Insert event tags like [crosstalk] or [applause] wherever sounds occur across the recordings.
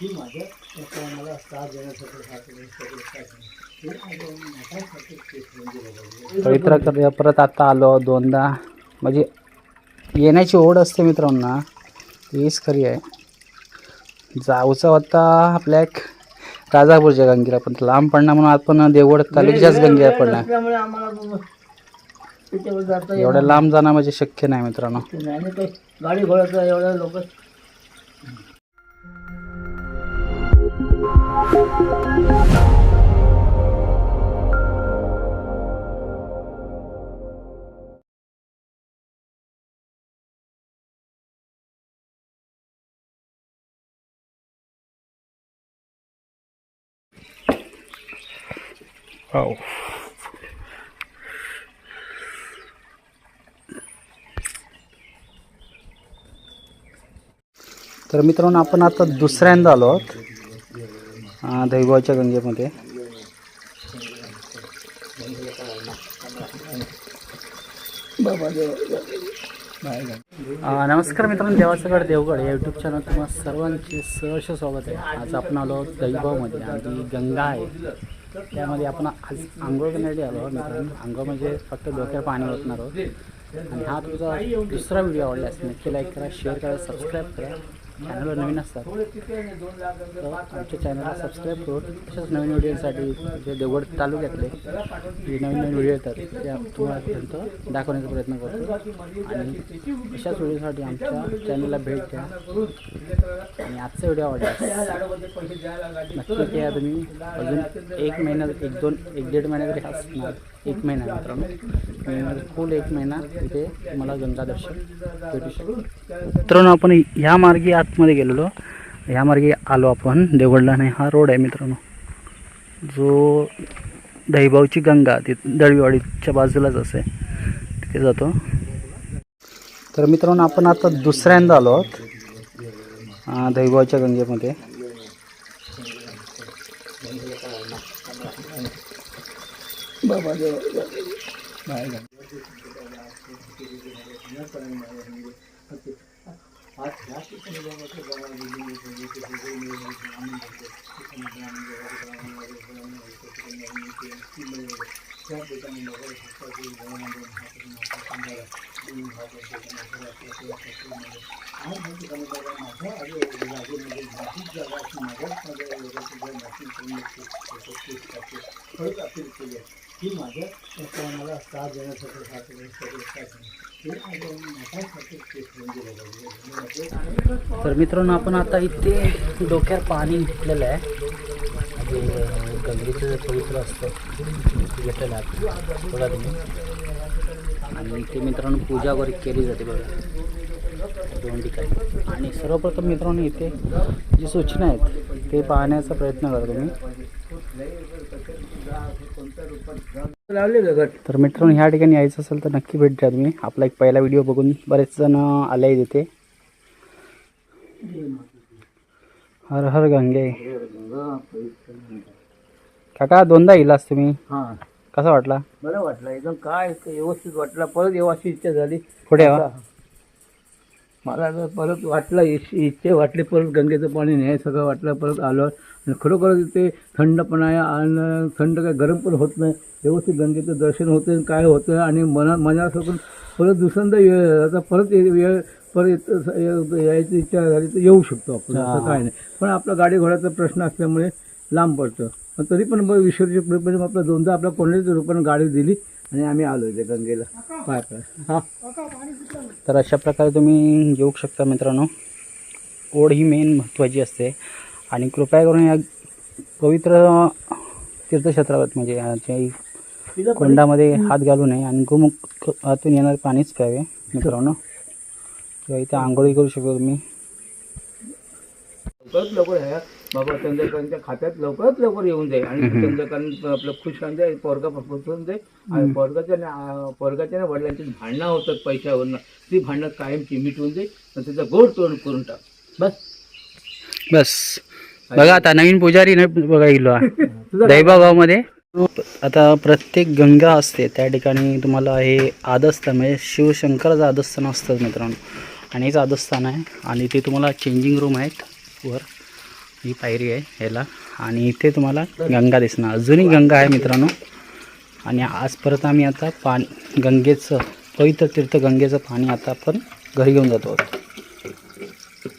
ही माझ्या त्या मला साथ देण्यासाठी साथ देण्यासाठी पवित्र कर परत आता आलो दोनदा. म्हणजे येण्याची ओढ असते मित्रांना. तीच खरी आहे जाऊचं होता आपल्या एक राजापूरच्या गंगेला पण लांब पडणार म्हणून आपण देवगड तालुक्याच्याच गंगेला पडणार. एवढ्या लांब जाणं म्हणजे शक्य नाही मित्रांनो. गाडी घोड्याचं एवढ्या लोक. हो तर मित्रांनो आपण आता दुसऱ्यांदा आलो आहोत दैवाच्या गंगेमध्ये. नमस्कार मित्रांनो देवासगड देवगड या यूट्यूब चॅनल तुम्हाला सर्वांचे सहर्ष स्वागत आहे. आज आपण आलो आहोत दैवामध्ये आणि गंगा आहे. त्यामध्ये आपण आज आंघोळ करण्यासाठी आलो मित्रांनो. आंघोळ म्हणजे फक्त डोक्यावर पाणी ओतणार आहोत. आणि हा तुमचा दुसरा व्हिडिओ आवडला असेल नक्की लाईक करा शेअर करा सबस्क्राईब करा. चॅनलवर नवीन असतात. तर आमच्या चॅनलला सबस्क्राईब करून तसेच नवीन व्हिडिओसाठी जे देवगड तालुक्यातले जे नवीन नवीन व्हिडिओ येतात ते तुम्हालापर्यंत दाखवण्याचा प्रयत्न करतो. आणि अशाच व्हिडिओसाठी आमच्या चॅनलला भेट द्या. आणि आजचा व्हिडिओ आवडला नक्की त्या तुम्ही. अजून एक महिना एक दोन एक दीड महिन्यात तरी असणार. एक महिना मित्रांनो. फुल एक महिना तिथे तुम्हाला गंगा दर्शन भेटू शकतो. मित्रांनो आपण ह्या मार्गे आतमध्ये गेलेलो. ह्या मार्गे आलो आपण. देवगडला नाही हा रोड आहे मित्रांनो. जो दहीभाऊची गंगा ती दळवीवाडीच्या बाजूलाच असे. तिथे जातो. तर मित्रांनो आपण आता दुसऱ्यांदा आलो आहोत दहीबावच्या गंगेमध्ये. बाबा देण्यासाठी साथ तर मित्रांनो आपण आता इथे डोक्यावर पाणी घेतलेलं आहे. म्हणजे गंगेचं पवित्र असतं ते बघा तुम्ही. आणि ते मित्रांनो पूजा वगैरे केली जाते बघा. दोन ठिकाणी. आणि सर्वप्रथम मित्रांनो इथे जी सूचना आहेत ते पाहण्याचा प्रयत्न करा तुम्ही. तर मित्रांनो ह्या ठिकाणी यायचं असेल तर नक्की भेट द्या तुम्ही. आपला एक पहिला व्हिडिओ बघून बरेच जण आले आहेत इथे. हर हर गंगे. काका दोनदा येलास तुम्ही. हा. कसा वाटला? बरं वाटलं. एकदम काय व्यवस्थित वाटलं. परत येवाची इच्छा झाली. पुढे वा. मला तर परत वाटलं इच- इच्छा वाटली परत गंगेचं पाणी नाही सगळं वाटलं परत आलो. आणि खरोखर ते थंडपणा आहे आणि थंड काय गरम पण होत नाही. व्यवस्थित गंगेचं दर्शन होतं काय होतं आणि मना मनापासून परत दुसऱ्यांदा ये- आता परत वेळ परत यायची इच्छा झाली तर येऊ शकतो आपण असं. काय नाही. पण आपला गाडी घोड्याचा प्रश्न असल्यामुळे लांब पडतं. पण तरी पण मग विसर्जन कृपेने आपला दोनदा आपल्या कोणत्याच रूपाने गाडी दिली आणि आम्ही आलो इथे गंगेला. पाय पाय हां. तर अशा प्रकारे तुम्ही येऊ शकता मित्रांनो. ओढ ही मेन महत्त्वाची असते. आणि कृपया करून या पवित्र तीर्थक्षेत्रात म्हणजे याच्या कोंडामध्ये हात घालू नये. आणि गोमुख हातून येणारे पाणीच प्यावे मित्रांनो. किंवा इथे आंघोळी करू शकता तुम्ही. लवकरात लवकर ह्या बाबा चंद्रकांतच्या खात्यात लवकरात लवकर येऊन जाईल. आणि चंद्रकांत आपलं खुश होऊन जाईल पोरगा पोचून जाईल. आणि पोरगाच्या पोरगाच्या आणि वडिलांची भांडणं होतात पैशावरनं. ती भांडणं कायमची मिटवून जाईल. आणि त्याचा गोड तोड करून टाक. बस. बस. बघा आता नवीन पुजारी बघा गेलो [laughs] तुझं दैबा गावमध्ये आता प्रत्येक गंगा असते. त्या ठिकाणी तुम्हाला हे आदस्थान म्हणजे शिवशंकराचं आदस्थान असतं मित्रांनो. आणि हेच आदस्थान आहे. आणि इथे तुम्हाला चेंजिंग रूम आहेत. वर ही पायरी आहे ह्याला. आणि इथे तुम्हाला गंगा दिसणार. अजूनही गंगा आहे मित्रांनो. आणि आज परत आम्ही आता पाणी गंगेचं पवित्र तीर्थ गंगेचं पाणी आता आपण घरी घेऊन जातो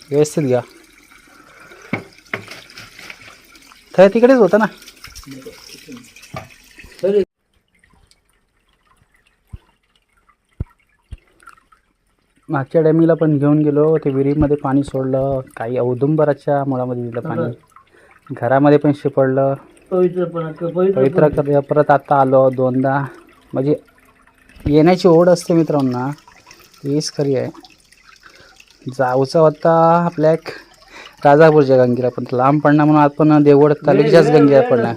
व्यवस्थित घ्या. तर तिकडेच होता ना तरी मागच्या डॅमीला पण घेऊन गेलो. ते विहिरीमध्ये पाणी सोडलं. काही औदुंबराच्या मुळामध्ये दिलं पाणी. घरामध्ये पण शिपडलं. पवित्र पवित्र कर परत आता आलो दोनदा. म्हणजे येण्याची ओढ असते मित्रांनो. तीच खरी आहे. जाऊचं होता आपल्या एक राजापूरच्या गंगेला पण. लांब पडणार म्हणून आपण देवगड तालुक्याच्याच गंगेला पडणार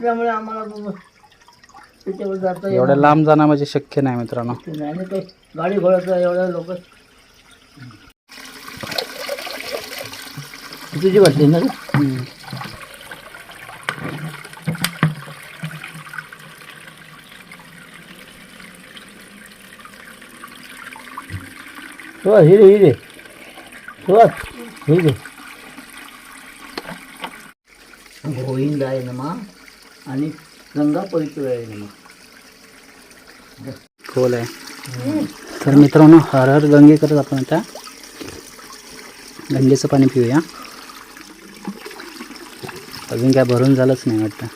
एवढ्या लांब जाणं म्हणजे शक्य नाही मित्रांनो. गाडी घोड्याचा एवढ्या लोक तुझी वाटली ना रे? हो, हिरे हिरे सुहास हो, हिरे गोविंद नमा आणि गंगा पवित्र आहे नमा खोल आहे. तर मित्रांनो हर हर गंगे करत आपण आता गंगेचं पाणी पिऊया. अजून काय भरून झालंच नाही वाटतं.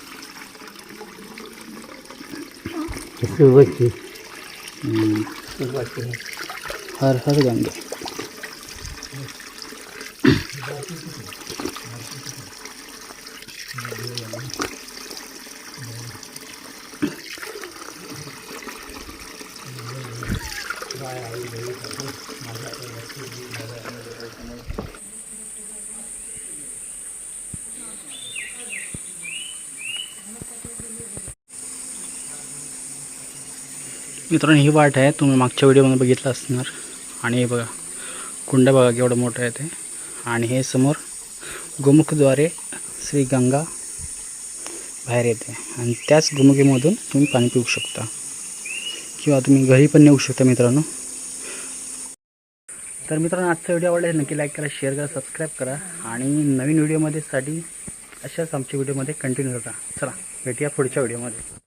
सुरुवातची हर हर गंगे. मित्रांनो ही वाट आहे. तुम्ही मागच्या व्हिडिओमध्ये बघितलं असणार. आणि हे बघा कुंड बघा केवढं मोठं आहे ते. आणि हे समोर गोमुखद्वारे श्री गंगा बाहेर येते. आणि त्याच गोमुखीमधून तुम्ही पाणी पिऊ शकता. किंवा तुम्ही घरी पण नेऊ शकता मित्रांनो. तर मित्रांनो आजचा व्हिडिओ आवडला नक्की लाईक करा शेअर करा सबस्क्राईब करा. आणि नवीन व्हिडिओमध्ये साठी अशाच आमच्या व्हिडिओमध्ये कंटिन्यू करा चला भेटूया पुढच्या व्हिडिओमध्ये.